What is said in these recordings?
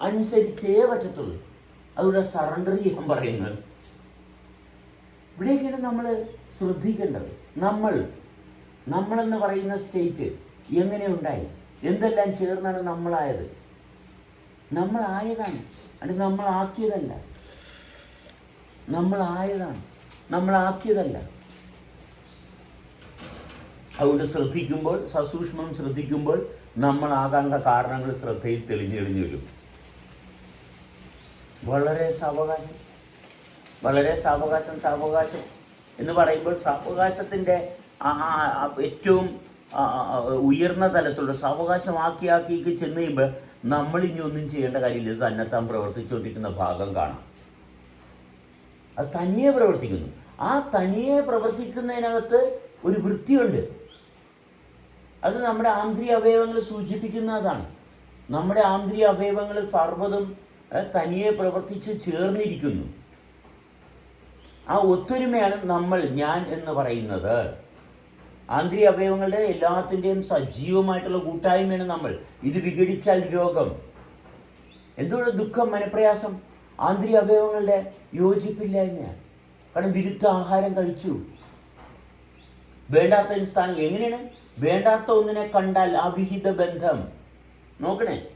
അനുസരിച്ചേ പറ്റത്തുള്ളൂ. അതുകൊണ്ട് സറണ്ടർ ചെയ്യാൻ പറയുന്നത്. ഇവിടെയൊക്കെയാണ് നമ്മൾ ശ്രദ്ധിക്കേണ്ടത്. നമ്മൾ നമ്മളെന്ന് പറയുന്ന സ്റ്റേറ്റ് എങ്ങനെയുണ്ടായി എന്തെല്ലാം ചേർന്നാണ് നമ്മളായത്? നമ്മളായതാണ്. അത് നമ്മളാക്കിയതല്ല. നമ്മളായതാണ്. നമ്മളാക്കിയതല്ല. അതുകൊണ്ട് ശ്രദ്ധിക്കുമ്പോൾ സസൂക്ഷ്മം ശ്രദ്ധിക്കുമ്പോൾ നമ്മളാകാനുള്ള കാരണങ്ങൾ ശ്രദ്ധയിൽ തെളിഞ്ഞെളിഞ്ഞു തെളിഞ്ഞു വരും. വളരെ സാവകാശം. വളരെ സാവകാശം സാവകാശം എന്ന് പറയുമ്പോൾ സാവകാശത്തിന്റെ ഏറ്റവും ഉയർന്ന തലത്തിലുള്ള സാവകാശമാക്കി ആക്കിക്ക് ചെന്ന് കഴിയുമ്പോൾ നമ്മൾ ഇനി ഒന്നും ചെയ്യേണ്ട കാര്യമില്ല. ഇത് തന്നെത്താൻ പ്രവർത്തിച്ചുകൊണ്ടിരിക്കുന്ന ഭാഗം കാണാം. അത് തനിയെ പ്രവർത്തിക്കുന്നു. ആ തനിയെ പ്രവർത്തിക്കുന്നതിനകത്ത് ഒരു വൃത്തിയുണ്ട്. അത് നമ്മുടെ ആന്തരിക അവയവങ്ങൾ സൂചിപ്പിക്കുന്നതാണ് നമ്മുടെ ആന്തരിക അവയവങ്ങൾ സർവതും ഏഹ്, തനിയെ പ്രവർത്തിച്ച് ചേർന്നിരിക്കുന്നു. ആ ഒത്തൊരുമയാണ് നമ്മൾ ഞാൻ എന്ന് പറയുന്നത്. ആന്തരിക അവയവങ്ങളുടെ എല്ലാത്തിന്റെയും സജീവമായിട്ടുള്ള കൂട്ടായ്മയാണ് നമ്മൾ. ഇത് വിഘടിച്ചാൽ രോഗം. എന്തുകൊണ്ട് ദുഃഖം മനപ്രയാസം? ആന്തരിക അവയവങ്ങളുടെ യോജിപ്പില്ലായ്മയാണ് കാരണം വിരുദ്ധ ആഹാരം കഴിച്ചു. വേണ്ടാത്ത സ്ഥാനം എങ്ങനെയാണ്? വേണ്ടാത്ത ഒന്നിനെ കണ്ടാൽ അവിഹിത ബന്ധം. നോക്കണേ.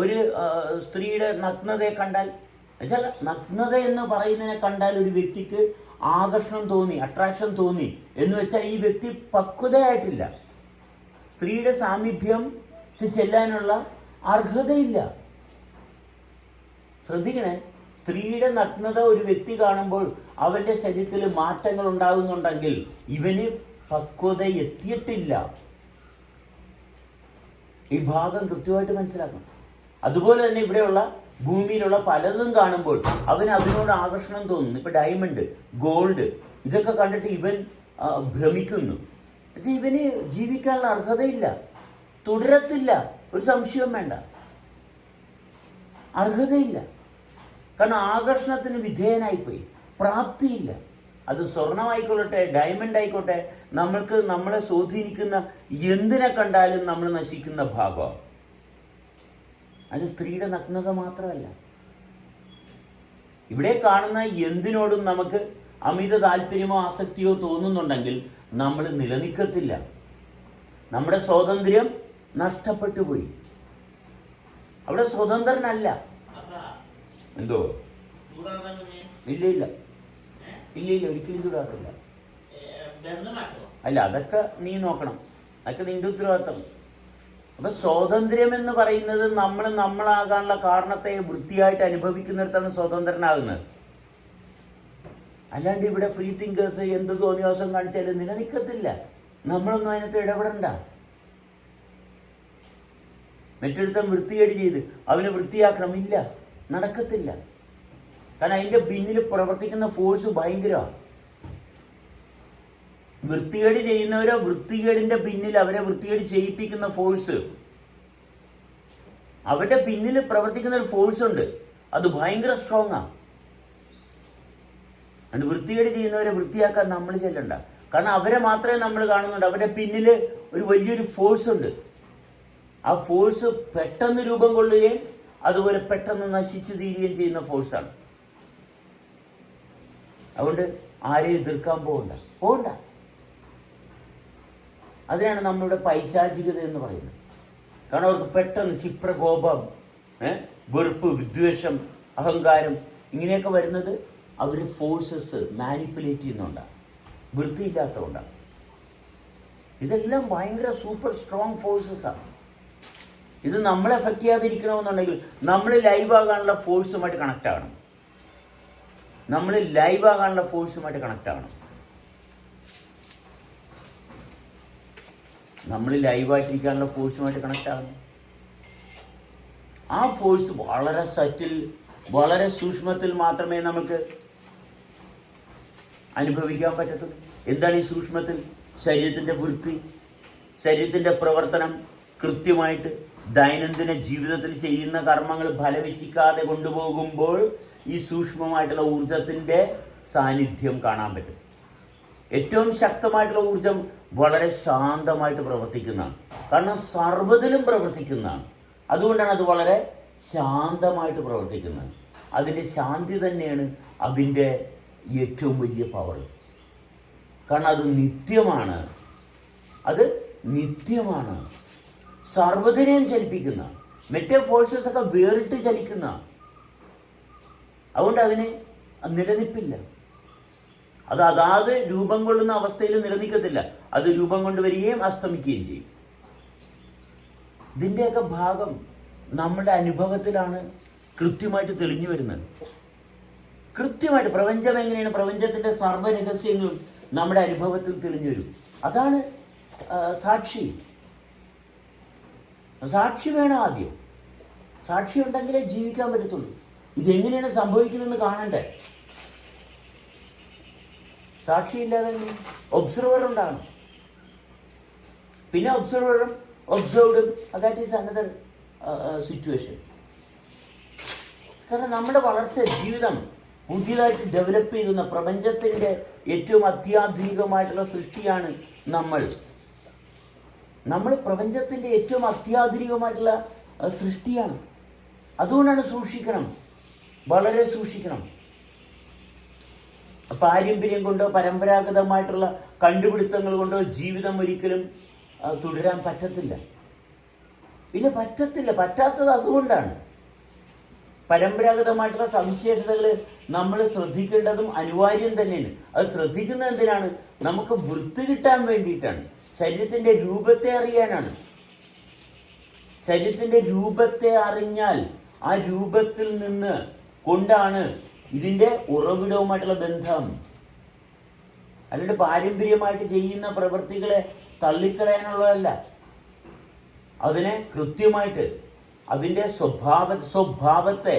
ഒരു സ്ത്രീയുടെ നഗ്നതയെ കണ്ടാൽ എന്നുവെച്ചാൽ നഗ്നത എന്ന് പറയുന്നതിനെ കണ്ടാൽ ഒരു വ്യക്തിക്ക് ആകർഷണം തോന്നി അട്രാക്ഷൻ തോന്നി എന്ന് വെച്ചാൽ ഈ വ്യക്തി പക്വതയായിട്ടില്ല. സ്ത്രീയുടെ സാമീപ്യം ചെല്ലാനുള്ള അർഹതയില്ല. ശ്രദ്ധിക്കണേ സ്ത്രീയുടെ നഗ്നത ഒരു വ്യക്തി കാണുമ്പോൾ അവന്റെ ശരീരത്തിൽ മാറ്റങ്ങൾ ഉണ്ടാകുന്നുണ്ടെങ്കിൽ ഇവന് പക്വത എത്തിയിട്ടില്ല. ഈ ഭാഗം കൃത്യമായിട്ട് മനസ്സിലാക്കണം. അതുപോലെ തന്നെ ഇവിടെയുള്ള ഭൂമിയിലുള്ള പലതും കാണുമ്പോൾ അവന് അതിനോട് ആകർഷണം തോന്നുന്നു. ഇപ്പൊ ഡയമണ്ട് ഗോൾഡ് ഇതൊക്കെ കണ്ടിട്ട് ഇവൻ ഭ്രമിക്കുന്നു. പക്ഷെ ഇവന് ജീവിക്കാനുള്ള അർഹതയില്ല. തുടരത്തില്ല. ഒരു സംശയവും വേണ്ട. അർഹതയില്ല. കാരണം ആകർഷണത്തിന് വിധേയനായിപ്പോയി. പ്രാപ്തിയില്ല. അത് സ്വർണമായിക്കൊള്ളട്ടെ ഡയമണ്ട് ആയിക്കോട്ടെ നമ്മൾക്ക് നമ്മളെ സ്വാധീനിക്കുന്ന എന്തിനെ കണ്ടാലും നമ്മൾ നശിക്കുന്ന ഭാഗമാണ് അത് സ്ത്രീയുടെ നഗ്നത മാത്രമല്ല. ഇവിടെ കാണുന്ന എന്തിനോടും നമുക്ക് അമിത താല്പര്യമോ ആസക്തിയോ തോന്നുന്നുണ്ടെങ്കിൽ നമ്മൾ നിലനിൽക്കത്തില്ല. നമ്മുടെ സ്വാതന്ത്ര്യം നഷ്ടപ്പെട്ടു പോയി. അവിടെ സ്വതന്ത്രനല്ല. എന്തോ? ഇല്ല ഇല്ല. ഇല്ല ഇല്ല ഒരിക്കലും ചൂടാക്കില്ല അല്ല അതൊക്കെ നീ നോക്കണം. അതൊക്കെ നിന്റെ ഉത്തരവാദിത്തം. അപ്പൊ സ്വാതന്ത്ര്യം എന്ന് പറയുന്നത് നമ്മൾ നമ്മളാകാനുള്ള കാരണത്തെ വൃത്തിയായിട്ട് അനുഭവിക്കുന്നിടത്താണ് സ്വതന്ത്രനാകുന്നത്. അല്ലാണ്ട് ഇവിടെ ഫ്രീ തിങ്കേഴ്സ് എന്ത് തോന്നിയാസം കാണിച്ചാലും നിലനിൽക്കത്തില്ല. നമ്മളൊന്നും അതിനകത്ത് ഇടപെടണ്ട. മറ്റൊരുത്തൻ വൃത്തികേട് ചെയ്ത് അവന് വൃത്തിയാക്കണം. ഇല്ല നടക്കത്തില്ല. കാരണം അതിന്റെ പിന്നിൽ പ്രവർത്തിക്കുന്ന ഫോഴ്സ് ഭയങ്കരമാണ്. വൃത്തികേട് ചെയ്യുന്നവരെ വൃത്തികേടിന്റെ പിന്നിൽ അവരെ വൃത്തികേട് ചെയ്യിപ്പിക്കുന്ന ഫോഴ്സ് അവരുടെ പിന്നിൽ പ്രവർത്തിക്കുന്ന ഒരു ഫോഴ്സ് ഉണ്ട്. അത് ഭയങ്കര സ്ട്രോങ് ആണ് വൃത്തികേട് ചെയ്യുന്നവരെ വൃത്തിയാക്കാൻ നമ്മൾ ചെല്ലണ്ട. കാരണം അവരെ മാത്രമേ നമ്മൾ കാണുന്നുണ്ട് അവരുടെ പിന്നിൽ ഒരു വലിയൊരു ഫോഴ്സ് ഉണ്ട്. ആ ഫോഴ്സ് പെട്ടെന്ന് രൂപം കൊള്ളുകയും അതുപോലെ പെട്ടെന്ന് നശിച്ചു തീരുകയും ചെയ്യുന്ന ഫോഴ്സാണ് അതുകൊണ്ട് ആരെയും എതിർക്കാൻ പോകണ്ട. പോകണ്ട. അതിനാണ് നമ്മളുടെ പൈശാചികത എന്ന് പറയുന്നത്. കാരണം അവർക്ക് പെട്ടെന്ന് ക്ഷിപ്രകോപം വെറുപ്പ് വിദ്വേഷം അഹങ്കാരം ഇങ്ങനെയൊക്കെ വരുന്നത് അവർ ഫോഴ്സസ് മാനിപ്പുലേറ്റ് ചെയ്യുന്നുണ്ടാണ്. വൃത്തിയില്ലാത്തതുകൊണ്ടാണ്. ഇതെല്ലാം ഭയങ്കര സൂപ്പർ സ്ട്രോങ് ആണ്. ഇത് നമ്മളെ എഫക്റ്റ് ചെയ്യാതിരിക്കണമെന്നുണ്ടെങ്കിൽ നമ്മൾ ലൈവ് ആകാനുള്ള ഫോഴ്സുമായിട്ട് കണക്ട് ആകണം നമ്മൾ ലൈവ് ആകാനുള്ള ഫോഴ്സുമായിട്ട് കണക്ട് ആകണം നമ്മൾ ലൈവായിട്ടിരിക്കാനുള്ള ഫോഴ്സുമായിട്ട് കണക്ട് ആകുന്നു ആ ഫോഴ്സ് വളരെ സറ്റിൽ വളരെ സൂക്ഷ്മത്തിൽ മാത്രമേ നമുക്ക് അനുഭവിക്കാൻ പറ്റത്തുള്ളൂ. എന്താണ് ഈ സൂക്ഷ്മത്തിൽ? ശരീരത്തിന്റെ വൃത്തി ശരീരത്തിന്റെ പ്രവർത്തനം കൃത്യമായിട്ട് ദൈനംദിന ജീവിതത്തിൽ ചെയ്യുന്ന കർമ്മങ്ങൾ ഫലവിച്ചിക്കാതെ കൊണ്ടുപോകുമ്പോൾ ഈ സൂക്ഷ്മമായിട്ടുള്ള ഊർജത്തിന്റെ സാന്നിധ്യം കാണാൻ പറ്റും. ഏറ്റവും ശക്തമായിട്ടുള്ള ഊർജം വളരെ ശാന്തമായിട്ട് പ്രവർത്തിക്കുന്നതാണ്. കാരണം സർവതിലും പ്രവർത്തിക്കുന്നതാണ്. അതുകൊണ്ടാണ് അത് വളരെ ശാന്തമായിട്ട് പ്രവർത്തിക്കുന്നത്. അതിന്റെ ശാന്തി തന്നെയാണ് അതിന്റെ ഏറ്റവും വലിയ പവർ കാരണം അത് നിത്യമാണ്. അത് നിത്യമാണ്. സർവതിനെയും ചലിപ്പിക്കുന്ന മറ്റേ ഫോഴ്സസ് ഒക്കെ വേറിട്ട് ചലിക്കുന്ന. അതുകൊണ്ട് അതിന് നിലനിൽപ്പില്ല. അത് അതാത് രൂപം കൊള്ളുന്ന അവസ്ഥയിൽ നിലനിൽക്കത്തില്ല. അത് രൂപം കൊണ്ടുവരികയും അസ്തമിക്കുകയും ചെയ്യും. ഇതിന്റെയൊക്കെ ഭാഗം നമ്മുടെ അനുഭവത്തിലാണ് കൃത്യമായിട്ട് തെളിഞ്ഞു വരുന്നത്. കൃത്യമായിട്ട് പ്രപഞ്ചം എങ്ങനെയാണ്? പ്രപഞ്ചത്തിന്റെ സർവ രഹസ്യങ്ങളും നമ്മുടെ അനുഭവത്തിൽ തെളിഞ്ഞു വരും. അതാണ് സാക്ഷി. സാക്ഷി വേണം ആദ്യം. സാക്ഷി ഉണ്ടെങ്കിലേ ജീവിക്കാൻ പറ്റത്തുള്ളൂ. ഇതെങ്ങനെയാണ് സംഭവിക്കുന്നതെന്ന് കാണണ്ടേ? സാക്ഷിയില്ലാതെ ഒബ്സർവർ ഉണ്ടാകണം. പിന്നെ ഒബ്സർവറും ഒബ്സർവ്ഡും ദാറ്റ് ഈസ് അനദർ സിറ്റുവേഷൻ കാരണം നമ്മുടെ വളർച്ച ജീവിതം പുതിയതായിട്ട് ഡെവലപ്പ് ചെയ്യുന്ന പ്രപഞ്ചത്തിന്റെ ഏറ്റവും അത്യാധുനികമായിട്ടുള്ള സൃഷ്ടിയാണ് നമ്മൾ. നമ്മൾ പ്രപഞ്ചത്തിന്റെ ഏറ്റവും അത്യാധുനികമായിട്ടുള്ള സൃഷ്ടിയാണ്. അതുകൊണ്ടാണ് സൂക്ഷിക്കണം. വളരെ സൂക്ഷിക്കണം. പാരമ്പര്യം കൊണ്ടോ പരമ്പരാഗതമായിട്ടുള്ള കണ്ടുപിടുത്തങ്ങൾ കൊണ്ടോ ജീവിതം ഒരിക്കലും തുടരാൻ പറ്റത്തില്ല. ഇല്ല പറ്റത്തില്ല. പറ്റാത്തത് അതുകൊണ്ടാണ്. പരമ്പരാഗതമായിട്ടുള്ള സവിശേഷതകൾ നമ്മൾ ശ്രദ്ധിക്കേണ്ടതും അനിവാര്യം തന്നെയാണ്. അത് ശ്രദ്ധിക്കുന്നത് എന്തിനാണ്? നമുക്ക് വൃത്തി കിട്ടാൻ വേണ്ടിയിട്ടാണ്. ശരീരത്തിന്റെ രൂപത്തെ അറിയാനാണ്. ശരീരത്തിന്റെ രൂപത്തെ അറിഞ്ഞാൽ ആ രൂപത്തിൽ നിന്ന് കൊണ്ടാണ് ഇതിന്റെ ഉറവിടവുമായിട്ടുള്ള ബന്ധം അല്ലാണ്ട് പാരമ്പര്യമായിട്ട് ചെയ്യുന്ന പ്രവൃത്തികളെ തള്ളിക്കളയാനുള്ളതല്ല. അതിനെ കൃത്യമായിട്ട് അതിന്റെ സ്വഭാവ സ്വഭാവത്തെ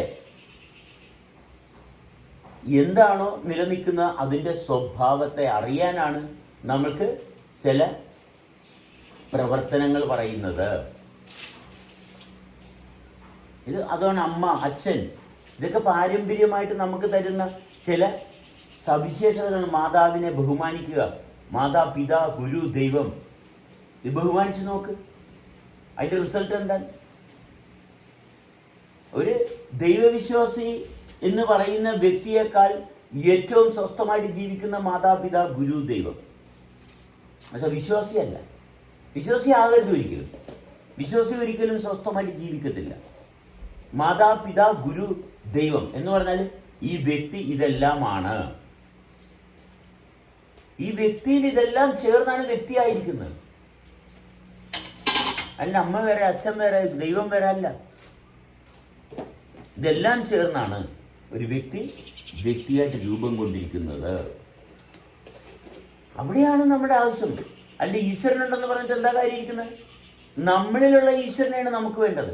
എന്താണോ നിലനിൽക്കുന്ന അതിന്റെ സ്വഭാവത്തെ അറിയാനാണ് നമ്മൾക്ക് ചില പ്രവർത്തനങ്ങൾ പറയുന്നത്. ഇത് അതാണ് അമ്മ അച്ഛൻ ഇതൊക്കെ പാരമ്പര്യമായിട്ട് നമുക്ക് തരുന്ന ചില സവിശേഷതകൾ മാതാവിനെ ബഹുമാനിക്കുക. മാതാ മാതാപിതാ ഗുരു ദൈവം. ഇത് ബഹുമാനിച്ച് നോക്ക്. അതിന്റെ റിസൾട്ട് എന്താണ്? ഒരു ദൈവവിശ്വാസി എന്ന് പറയുന്ന വ്യക്തിയേക്കാൾ ഏറ്റവും സ്വസ്ഥമായിട്ട് ജീവിക്കുന്ന മാതാപിതാ ഗുരു ദൈവം. പക്ഷെ വിശ്വാസിയല്ല. വിശ്വാസി ആകരുത് ഒരിക്കലും. വിശ്വാസി ഒരിക്കലും സ്വസ്ഥമായിട്ട് ജീവിക്കത്തില്ല. മാതാപിതാ ഗുരു ദൈവം എന്ന് പറഞ്ഞാൽ ഈ വ്യക്തി ഇതെല്ലാമാണ്. ഈ വ്യക്തിയിൽ ഇതെല്ലാം ചേർന്നാണ് വ്യക്തിയായിരിക്കുന്നത്. അല്ല അമ്മ വരെ അച്ഛൻ വരെ ദൈവം വരെ അല്ല. ഇതെല്ലാം ചേർന്നാണ് ഒരു വ്യക്തി വ്യക്തിയായിട്ട് രൂപം കൊണ്ടിരിക്കുന്നത്. അവിടെയാണ് നമ്മുടെ ആവശ്യം. അല്ല ഈശ്വരനുണ്ടെന്ന് പറഞ്ഞിട്ട് എന്താ കാര്യം ഇരിക്കുന്നത് നമ്മളിലുള്ള ഈശ്വരനെയാണ് നമുക്ക് വേണ്ടത്.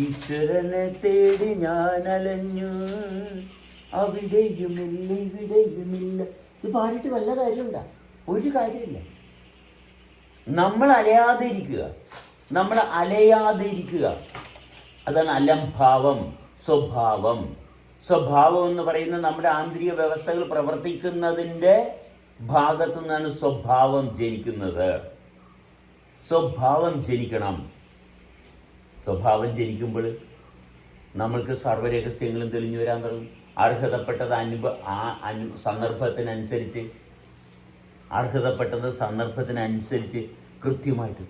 ഈശ്വരനെ തേടി ഞാൻ അലഞ്ഞു അവിടെയുമില്ല ഇവിടെയുമില്ല. ഇത് പാടിയിട്ട് വല്ല കാര്യമുണ്ടാ? ഒരു കാര്യമില്ല. നമ്മൾ അലയാതെ ഇരിക്കുക നമ്മൾ അലയാതെ ഇരിക്കുക അതാണ് അലംഭാവം സ്വഭാവം. സ്വഭാവം എന്ന് പറയുന്ന നമ്മുടെ ആന്തരിക വ്യവസ്ഥകൾ പ്രവർത്തിക്കുന്നതിന്റെ ഭാഗത്തു നിന്നാണ് സ്വഭാവം ജനിക്കുന്നത്. സ്വഭാവം ജനിക്കണം. സ്വഭാവം ജനിക്കുമ്പോൾ നമ്മൾക്ക് സർവരഹസ്യങ്ങളും തെളിഞ്ഞു വരാൻ തുടങ്ങും. അർഹതപ്പെട്ടത് അനുഭ ആ അനു സന്ദർഭത്തിനനുസരിച്ച് അർഹതപ്പെട്ടത് സന്ദർഭത്തിനനുസരിച്ച് കൃത്യമായിട്ട്.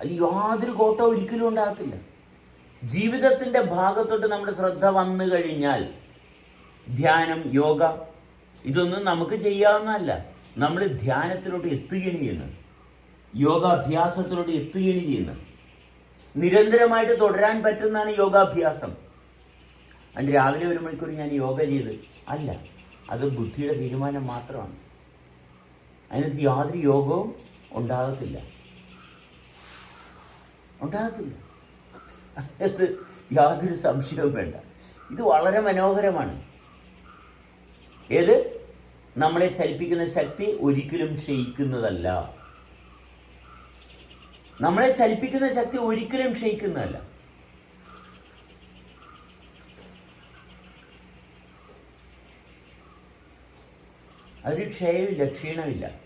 അത് യാതൊരു കോട്ട ഒരിക്കലും ഉണ്ടാകത്തില്ല. ജീവിതത്തിന്റെ ഭാഗത്തോട്ട് നമ്മുടെ ശ്രദ്ധ വന്നു കഴിഞ്ഞാൽ ധ്യാനം യോഗ ഇതൊന്നും നമുക്ക് ചെയ്യാവുന്നതല്ല. നമ്മൾ ധ്യാനത്തിലോട്ട് എത്തുകയാണ് ചെയ്യുന്നത്. യോഗാഭ്യാസത്തിലോട്ട് എത്തുകയാണ് ചെയ്യുന്നത്. നിരന്തരമായിട്ട് തുടരാൻ പറ്റുന്നതാണ് യോഗാഭ്യാസം. അതിന് രാവിലെ ഒരു മണിക്കൂർ ഞാൻ യോഗ ചെയ്ത് അല്ല അത് ബുദ്ധിയുടെ തീരുമാനം മാത്രമാണ്. അതിനകത്ത് യാതൊരു യോഗവും ഉണ്ടാകത്തില്ല. ഉണ്ടാകത്തില്ല. അതിനകത്ത് യാതൊരു സംശയവും വേണ്ട. ഇത് വളരെ മനോഹരമാണ്. ഏത്? നമ്മളെ ചലിപ്പിക്കുന്ന ശക്തി ഒരിക്കലും ക്ഷയിക്കുന്നതല്ല. നമ്മളെ ചലിപ്പിക്കുന്ന ശക്തി ഒരിക്കലും ക്ഷയിക്കുന്നതല്ല. അതിന് ക്ഷയമില്ല ക്ഷീണമില്ല.